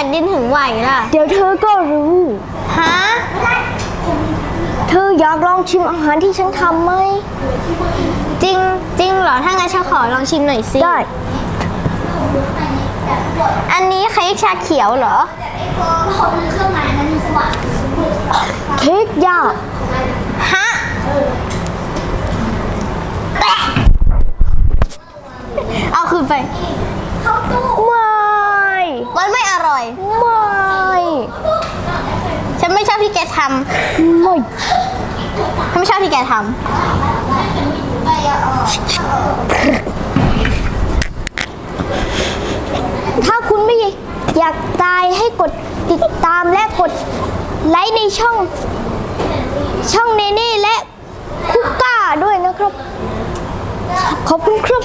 ผ่นดินถึงไหวล่ะ เดี๋ยวเธอก็รู้ ฮะ เธออยากลองชิมอาหารที่ฉันทำไหม จริงจริงเหรอ ถ้างั้นฉันขอลองชิมหน่อยสิ ได้ อันนี้เค้กชาเขียวเหรอ เค้กยากฮะแตะเอาคืนไปไม่มันไม่ อร่อย ไม่ฉันไม่ชอบที่แกทไม่ำฉันไม่ชอบที่แกทถ้าคุณไม่อยากตายให้กดติดตามและกดไลค์ในช่อง ช่องเนเน่และคุกก้าด้วยนะครับ ขอบคุณครับ